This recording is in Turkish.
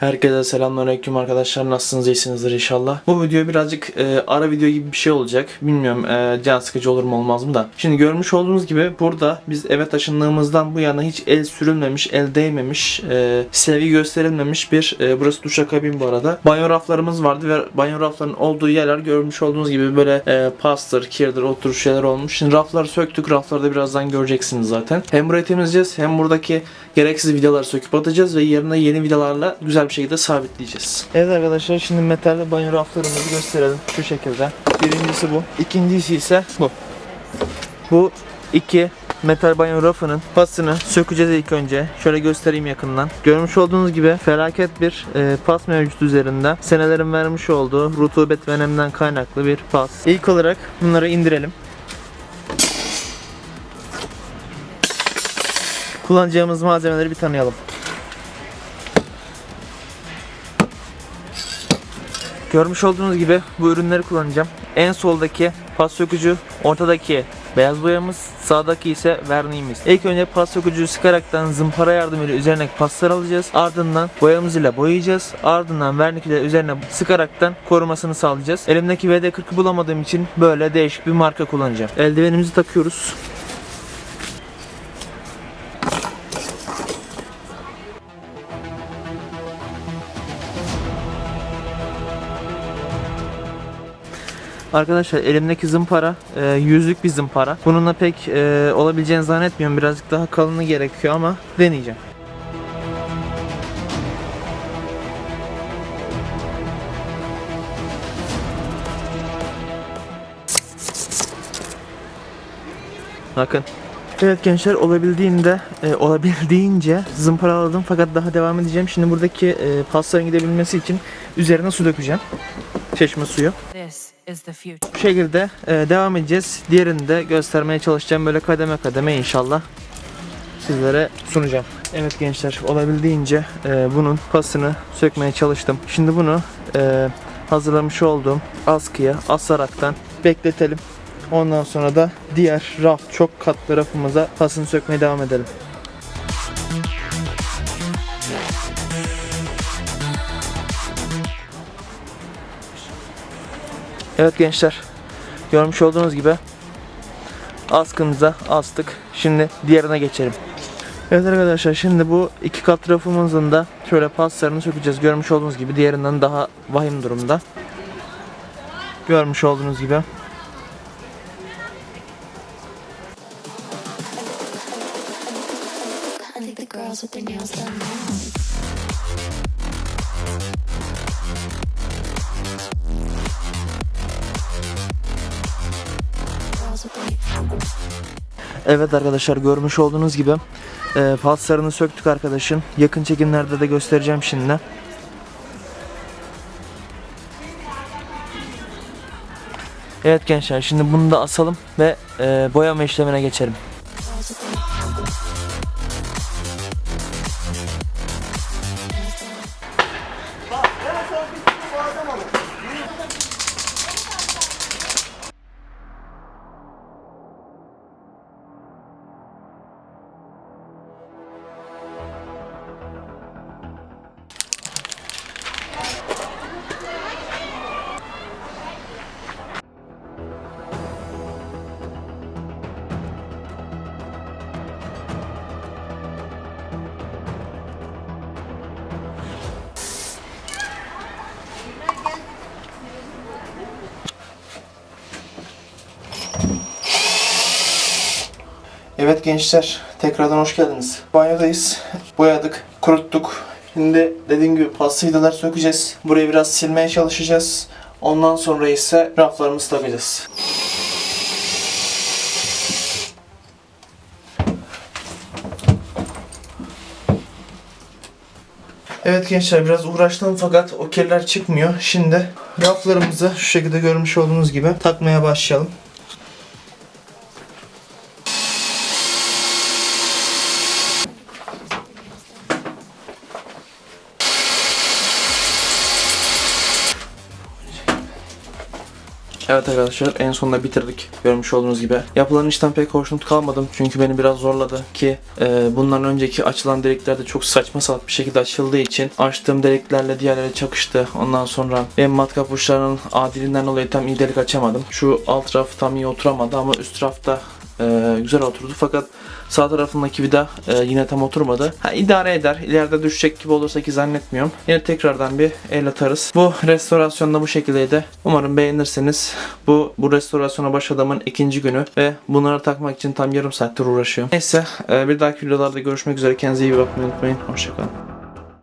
Herkese selamünaleyküm arkadaşlar. Nasılsınız? İyisinizdir inşallah. Bu video birazcık e, ara video gibi bir şey olacak. Bilmiyorum e, can sıkıcı olur mu olmaz mı da. Şimdi görmüş olduğunuz gibi burada biz eve taşındığımızdan bu yana hiç el sürülmemiş, el değmemiş, e, sevgi gösterilmemiş bir e, burası duşakabin bu arada. Banyo raflarımız vardı ve banyo raflarının olduğu yerler görmüş olduğunuz gibi böyle e, pastır, kirdir, otur şeyler olmuş. Şimdi rafları söktük. Rafları da birazdan göreceksiniz zaten. Hem burayı temizleyeceğiz hem buradaki gereksiz vidaları söküp atacağız ve yerine yeni vidalarla güzel bir şekilde sabitleyeceğiz. Evet arkadaşlar şimdi metal banyo raflarımızı gösterelim şu şekilde. Birincisi bu. İkincisi ise bu. Bu iki metal banyo rafının pasını sökeceğiz ilk önce. Şöyle göstereyim yakından. Görmüş olduğunuz gibi felaket bir e, pas mevcut üzerinde. Senelerin vermiş olduğu rutubet ve nemden kaynaklı bir pas. İlk olarak bunları indirelim. Kullanacağımız malzemeleri bir tanıyalım. Görmüş olduğunuz gibi bu ürünleri kullanacağım. En soldaki pas sökücü, ortadaki beyaz boyamız, sağdaki ise verniğimiz. İlk önce pas sökücüyü sıkaraktan zımpara yardımıyla üzerine paslar alacağız. Ardından boyamız ile boyayacağız. Ardından vernik ile üzerine sıkaraktan korumasını sağlayacağız. Elimdeki VD40'ı bulamadığım için böyle değişik bir marka kullanacağım. Eldivenimizi takıyoruz. Arkadaşlar elimdeki zımpara e, yüzlük bir zımpara. Bununla pek e, olabileceğini zannetmiyorum. Birazcık daha kalını gerekiyor ama deneyeceğim. Bakın. Evet gençler olabildiğinde e, olabildiğince zımparaladım fakat daha devam edeceğim. Şimdi buradaki e, pasların gidebilmesi için üzerine su dökeceğim. Çeşme suyu. This. Bu şekilde e, devam edeceğiz. Diğerini de göstermeye çalışacağım böyle kademe kademe inşallah sizlere sunacağım. Evet gençler olabildiğince e, bunun pasını sökmeye çalıştım. Şimdi bunu e, hazırlamış olduğum askıya asaraktan bekletelim. Ondan sonra da diğer raf çok katlı rafımıza pasını sökmeye devam edelim. Evet gençler görmüş olduğunuz gibi askımıza astık. Şimdi diğerine geçelim. Evet arkadaşlar şimdi bu iki kat rafımızın da şöyle paslarını sökeceğiz. Görmüş olduğunuz gibi diğerinden daha vahim durumda. Görmüş olduğunuz gibi. With their nails done now. Evet arkadaşlar görmüş olduğunuz gibi e, paslarını söktük arkadaşın. Yakın çekimlerde de göstereceğim şimdi. Evet gençler şimdi bunu da asalım ve e, boyama işlemine geçelim. Evet gençler tekrardan hoş geldiniz. Banyodayız. Boyadık, kuruttuk. Şimdi dediğim gibi paslı vidalar sökeceğiz. Burayı biraz silmeye çalışacağız. Ondan sonra ise raflarımızı takacağız. Evet gençler biraz uğraştım fakat o kirler çıkmıyor. Şimdi raflarımızı şu şekilde görmüş olduğunuz gibi takmaya başlayalım. Evet arkadaşlar en sonunda bitirdik görmüş olduğunuz gibi. Yapılan işten pek hoşnut kalmadım çünkü beni biraz zorladı ki e, bundan önceki açılan delikler de çok saçma sapan bir şekilde açıldığı için açtığım deliklerle diğerleri çakıştı. Ondan sonra benim matkap uçlarının adilinden dolayı tam iyi delik açamadım. Şu alt raf tam iyi oturamadı ama üst rafta e, güzel oturdu fakat sağ tarafındaki vida e, yine tam oturmadı. Ha, idare eder. İleride düşecek gibi olursa ki zannetmiyorum. Yine tekrardan bir el atarız. Bu restorasyon da bu şekildeydi. Umarım beğenirsiniz. Bu bu restorasyona başladığımın ikinci günü ve bunları takmak için tam yarım saattir uğraşıyorum. Neyse e, bir dahaki videolarda görüşmek üzere. Kendinize iyi bakmayı unutmayın. Hoşçakalın.